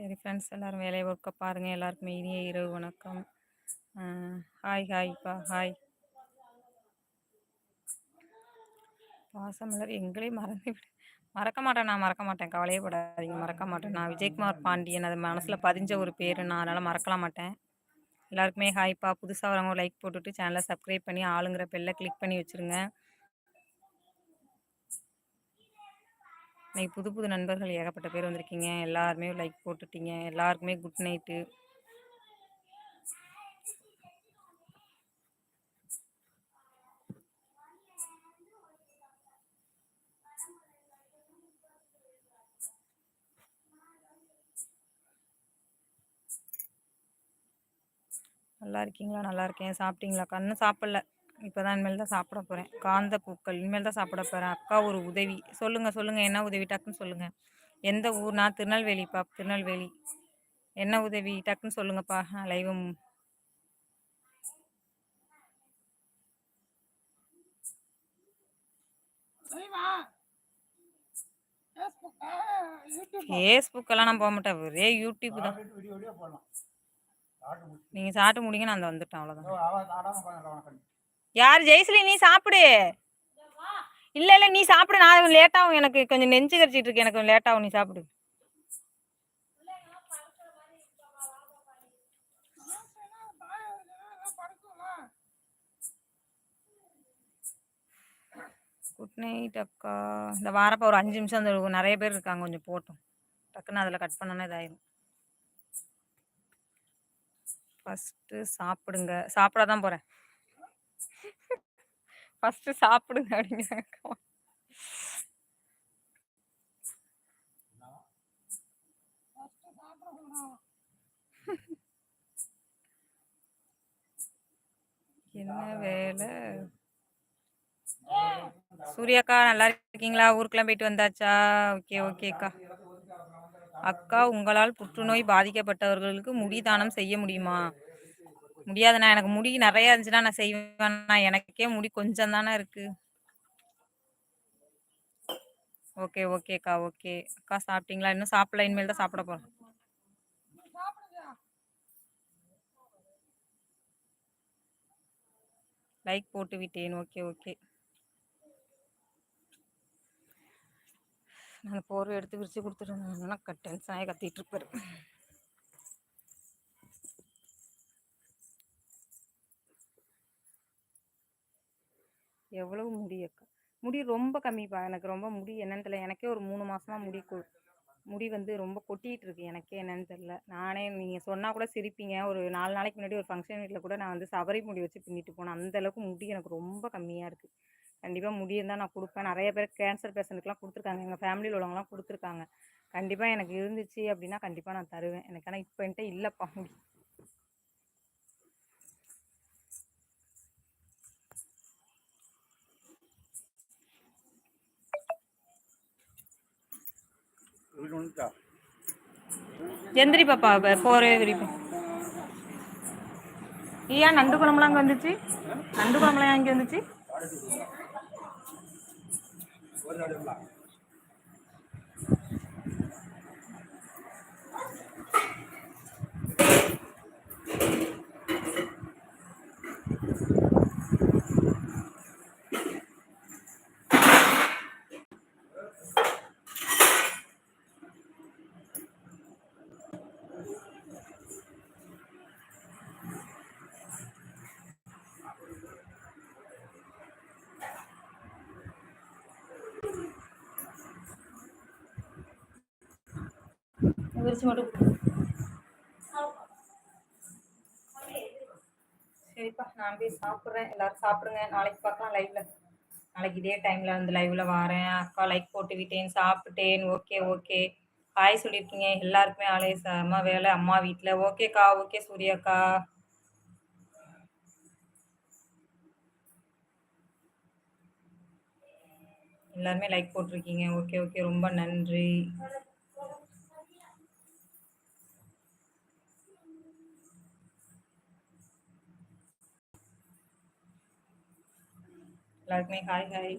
சரி ஃப்ரெண்ட்ஸ் எல்லோரும் வேலையை ஒர்க்கை பாருங்கள் எல்லாருக்குமே இனிய இரவு வணக்கம். ஹாய் ஹாய்ப்பா ஹாய் பாசமலர் எங்களையும் மறந்து விடு மறக்க மாட்டேன் நான் மறக்க மாட்டேன். கவலையே படாதீங்க மறக்க மாட்டேன். நான் விஜயகுமார் பாண்டியன் அது மனசில் பதிஞ்ச ஒரு பேர். நான் அதனால் மறக்கலாம் மாட்டேன். எல்லாருக்குமே ஹாய்ப்பா புதுசாக வரவங்க லைக் போட்டுட்டு சேனலை சப்ஸ்கிரைப் பண்ணி ஆளுங்கிற பெல்லை கிளிக் பண்ணி வச்சுருங்க. இன்னைக்கு புது புது நண்பர்கள் ஏகப்பட்ட பேர் வந்திருக்கீங்க. எல்லாருமே லைக் போட்டுட்டீங்க. எல்லாருக்குமே குட் நைட்டு நல்லா இருக்கீங்களா? நல்லா இருக்கேன். சாப்பிட்டீங்களா? கண்ணு சாப்பிடல. இப்போ தான் இனிமேல் தான் சாப்பிட போகிறேன் காந்த பூக்கள் இனிமேல் தான் சாப்பிட போகிறேன் அக்கா ஒரு உதவி. சொல்லுங்கள் சொல்லுங்கள் என்ன உதவி? டக்குன்னு சொல்லுங்கள் எந்த ஊர்? நான் திருநெல்வேலிப்பா திருநெல்வேலி. என்ன உதவி? டக்குன்னு சொல்லுங்கப்பா. லைவும் ஃபேஸ்புக்கெல்லாம் நான் போக மாட்டேன்? ஒரே யூடியூப் தான். நீங்கள் சாப்பிட்டு முடிங்க நான் அந்த வந்துட்டேன் அவ்வளோதான் யார் ஜெயஸ்ரீ நீ சாப்பிடு. இல்லை இல்லை நீ சாப்பிடு. நான் லேட்டாகும் எனக்கு கொஞ்சம் நெஞ்சு கரிச்சிட்டு இருக்கு. எனக்கு லேட்டாகும் நீ சாப்பிடு. குட் நைட் அக்கா. இந்த வாரப்போ ஒரு அஞ்சு நிமிஷம் அந்த நிறைய பேர் இருக்காங்க. கொஞ்சம் போட்டோம். டக்குன்னு அதில் கட் பண்ணோன்னா இதாயிரும். ஃபஸ்ட்டு சாப்பிடுங்க. சாப்பிட தான் போகிறேன் ஃபர்ஸ்ட் சாப்பிடுங்க அப்படிங்கிறாங்க என்ன வேலை? சூர்யாக்கா நல்லா இருக்கீங்களா? ஊருக்குலாம் போயிட்டு வந்தாச்சா? ஓகே ஓகேக்கா. அக்கா உங்களால் புற்றுநோய் பாதிக்கப்பட்டவர்களுக்கு முடி தானம் செய்ய முடியுமா? முடியாதுண்ணா. எனக்கு முடி நிறைய இருந்துச்சுன்னா நான் செய்வேண்ணா. எனக்கே முடி கொஞ்சம் தானே இருக்கு. ஓகே ஓகேக்கா ஓகே. அக்கா சாப்பிட்டீங்களா? இன்னும் சாப்பிடல. இனிமேல் தான் சாப்பிட போகிறேன் லைக் போட்டு விட்டேன். Okay okay. நான் போர்வை எடுத்து விரிச்சு கொடுத்துருந்தேன்னா டென்ஷன் ஆகி கத்திட்டு இருப்பாரு. எவ்வளவு முடி அக்கா முடி ரொம்ப கம்மிப்பா எனக்கு ரொம்ப முடி என்னன்னு தெரியல. எனக்கே ஒரு மூணு மாசமா முடி முடி வந்து ரொம்ப கொட்டிகிட்டு இருக்கு. எனக்கே என்னன்னு தெரில நானே நீங்கள் சொன்னால் கூட சிரிப்பீங்க. ஒரு நாலு நாளைக்கு முன்னாடி ஒரு ஃபங்க்ஷன் வீட்டில் கூட நான் வந்து சபரி முடி வச்சு பின்னிட்டு போனேன். அந்தளவுக்கு முடி எனக்கு ரொம்ப கம்மியாக இருக்குது கண்டிப்பாக முடி இருந்தால் நான் கொடுப்பேன். நிறைய பேர் கேன்சர் பேஷண்ட்டுக்குலாம் கொடுத்துருக்காங்க. எங்கள் ஃபேமிலியில் உள்ளவங்களாம் கொடுத்துருக்காங்க. கண்டிப்பாக எனக்கு இருந்துச்சு அப்படின்னா கண்டிப்பாக நான் தருவேன். எனக்கு ஆனால் இப்போ என்கிட்ட இல்லைப்பா முடி. எந்திரி பாப்பா போரே விரிப்போம் ஏன் நண்டு குழம்புலாம் அங்கே வந்துச்சு? நண்டு குழம்புலாம் அங்கே வந்துச்சு? விரிச்சு மட்டும் சரிப்பா நான் போய் சாப்பிட்றேன். எல்லாரும் சாப்பிடுங்க. நாளைக்கு பார்க்கலாம் லைவ்ல நாளைக்கு இதே டைமில் வந்து லைவ்ல வரேன். அக்கா லைக் போட்டு விட்டேன் சாப்பிட்டேன். ஓகே ஓகே ஹாய் சொல்லியிருக்கீங்க. எல்லாருக்குமே ஆளே அம்மா வேலை. அம்மா வீட்டில் ஓகேக்கா ஓகே சூர்யாக்கா எல்லாருமே லைக் போட்டிருக்கீங்க. ஓகே ஓகே ரொம்ப நன்றி. எல்லாருக்குமே ஹாய் ஹாய்